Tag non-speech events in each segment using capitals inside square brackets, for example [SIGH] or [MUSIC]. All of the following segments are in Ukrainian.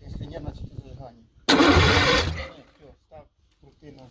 Якщо є, значить зажигання. Ні, все, став крутину.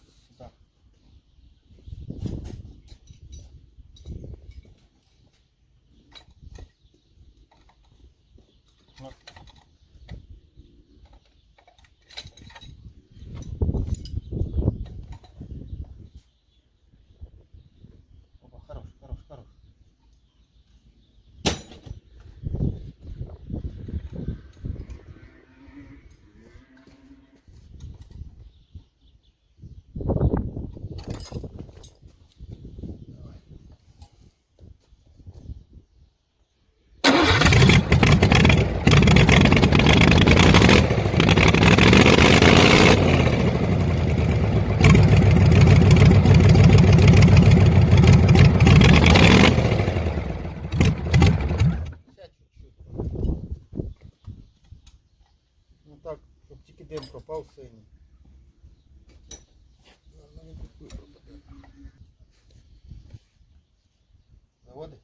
дим пропав синій. Заводы?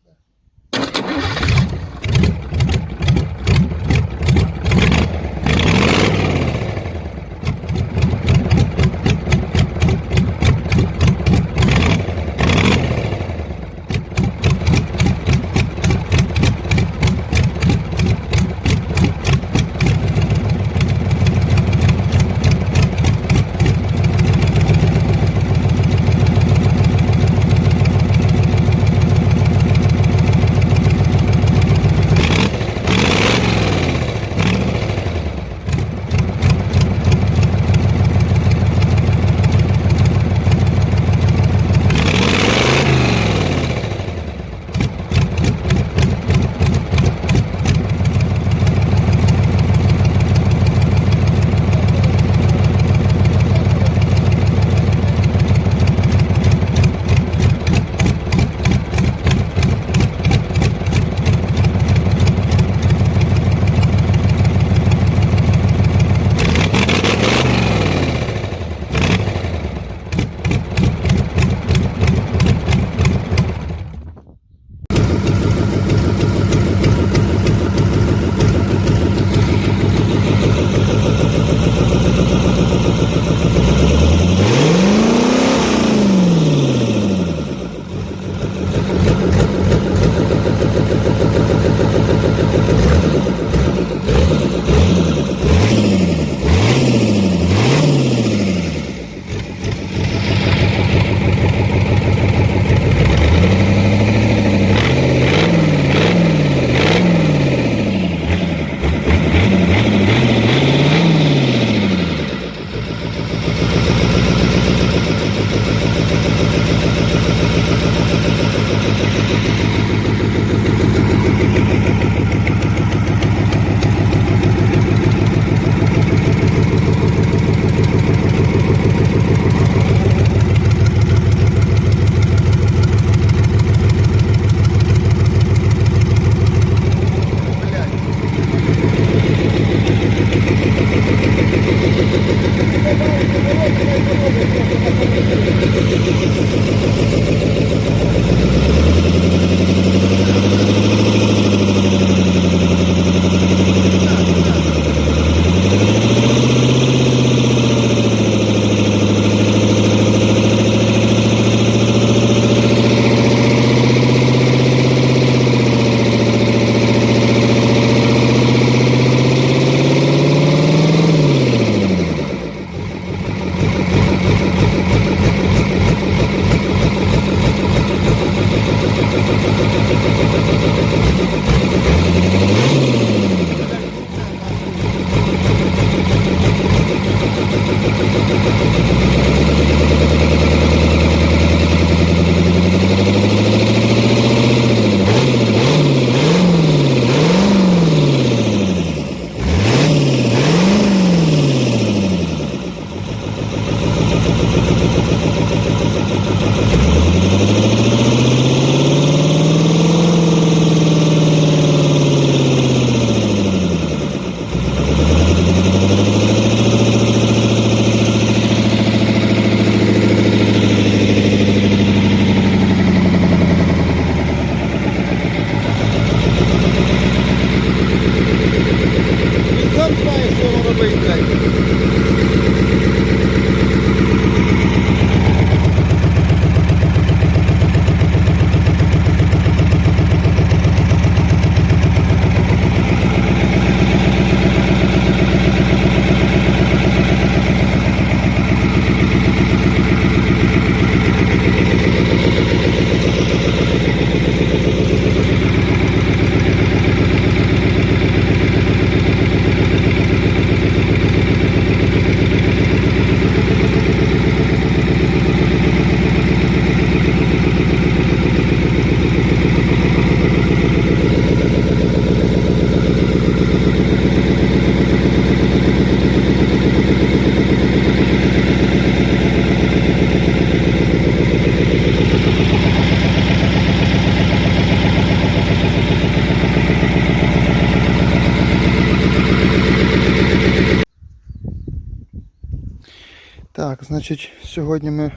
Значить, сьогодні ми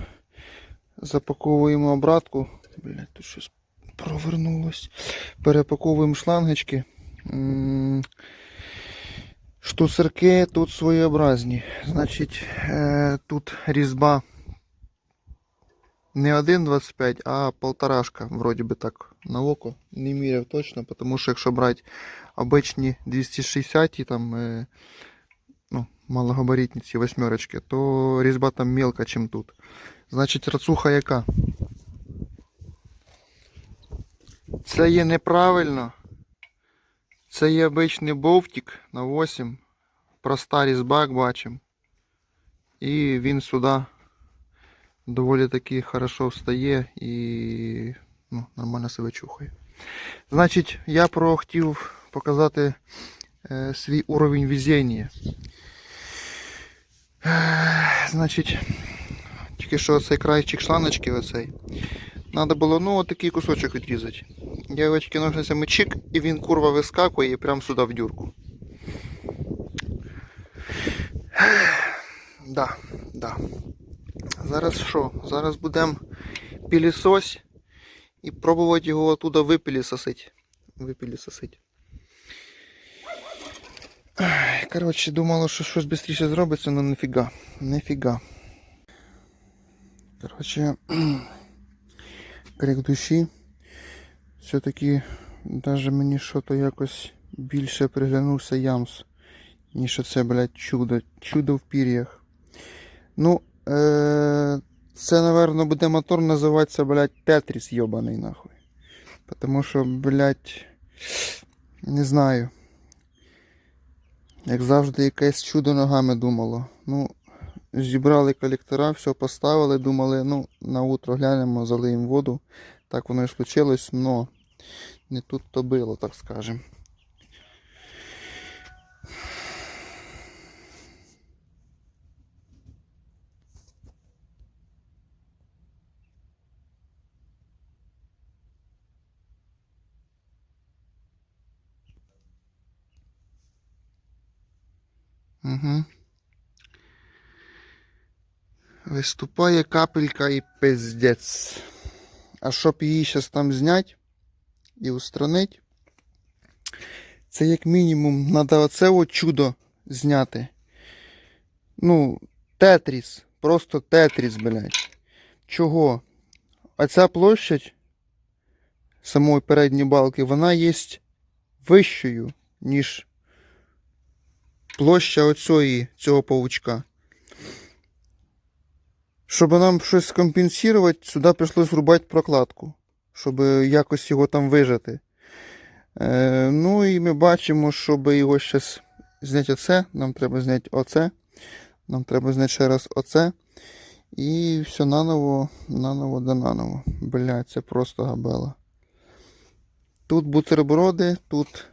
запаковуємо обратку. Блять, тут щось провернулось. Перепаковуємо шлангочки. Штуцерки тут своєобразні. Значить, е, тут різьба не 1,25, а полторашка, вроді би так, на око. Не міряв точно, тому що якщо брати обичні 260 там, е, ну, малогабаритні ці восьмерочки, то різьба там мелка, чим тут. Значить, рацуха яка? Це є неправильно. Це є обичний бовтик на 8. Проста різьба, як бачимо. І він сюди доволі таки хорошо встає і ну, нормально себе чухає. Значить, я про хотів показати е, свій уровень везіння. Значить, тільки що цей крайчик шланочки оцей. Надо було ну отакий кусочок відрізати. Я очки ножницями чик, і він курва вискакує прямо сюди в дюрку. Да, да. Зараз що? Зараз будемо пілісось і пробувати його оттуда випілісосить. Випілісосить. Коротше, думало, що щось швидше зробиться, але нафіга. Нафіга. Коротше, крик [CLEARS THROAT] душі. Все-таки даже мені що-то якось більше приглянувся ямс, ніж оце, блядь, чудо. Чудо в пір'ях. Ну, е- це, напевно, буде мотор називатися, блядь, Тетріс йобаний нахуй. Потому що, блядь, не знаю. Як завжди, якесь чудо ногами думало. Ну, зібрали колектора, все поставили, думали, ну, на утро глянемо, залиємо воду. Так воно і случилось, но не тут то було, так скажем. Угу. Виступає капелька і пиздець. А щоб її зараз там зняти і устранити, це як мінімум треба оце от чудо зняти. Ну, тетріс. Просто тетріс, блядь. Чого? А ця площадь самої передньої балки, вона є вищою, ніж площа оцього цього павучка. Щоб нам щось скомпенсувати, сюди прийшлось рубати прокладку, щоб якось його там вижати. Е, ну і ми бачимо, щоб його зараз зняти оце, нам треба зняти оце. Нам треба зняти ще раз оце. І все наново, наново да наново. Блядь, це просто габела. Тут бутерброди, тут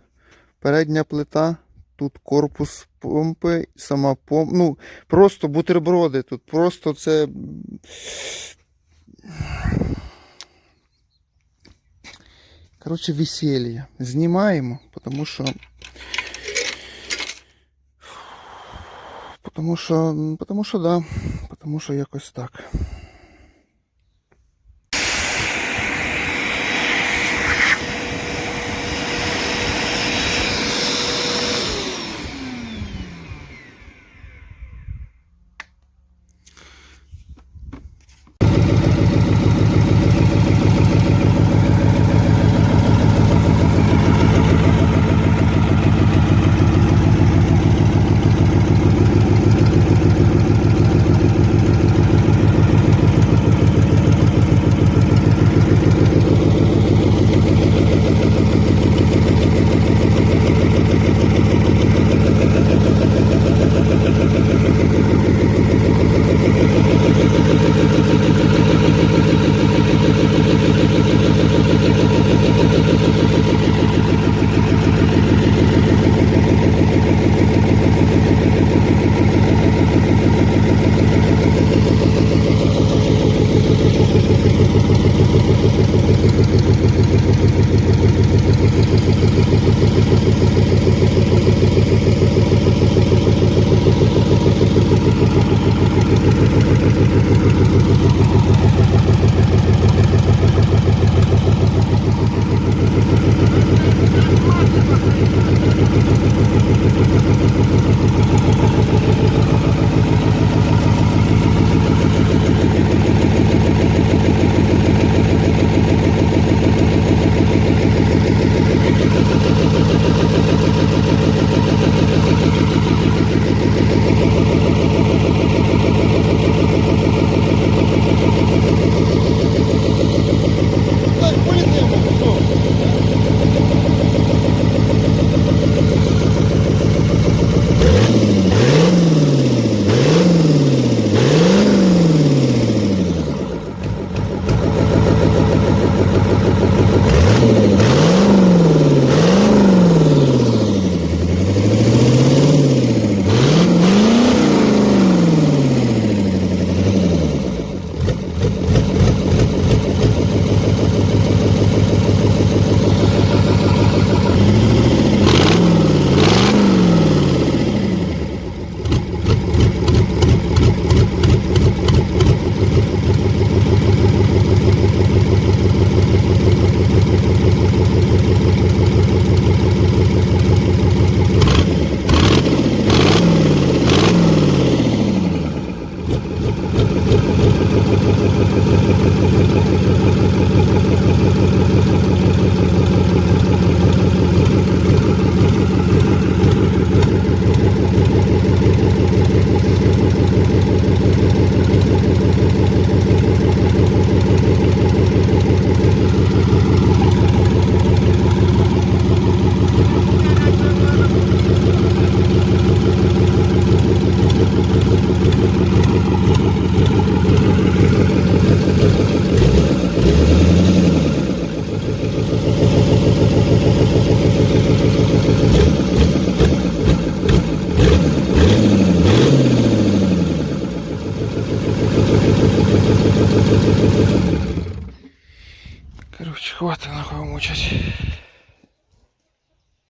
передня плита, тут корпус помпи, сама помпа. Ну, просто бутерброди тут. Просто це. Коротше, веселье. Знімаємо, тому що. Потому що, потому що да, потому що якось так.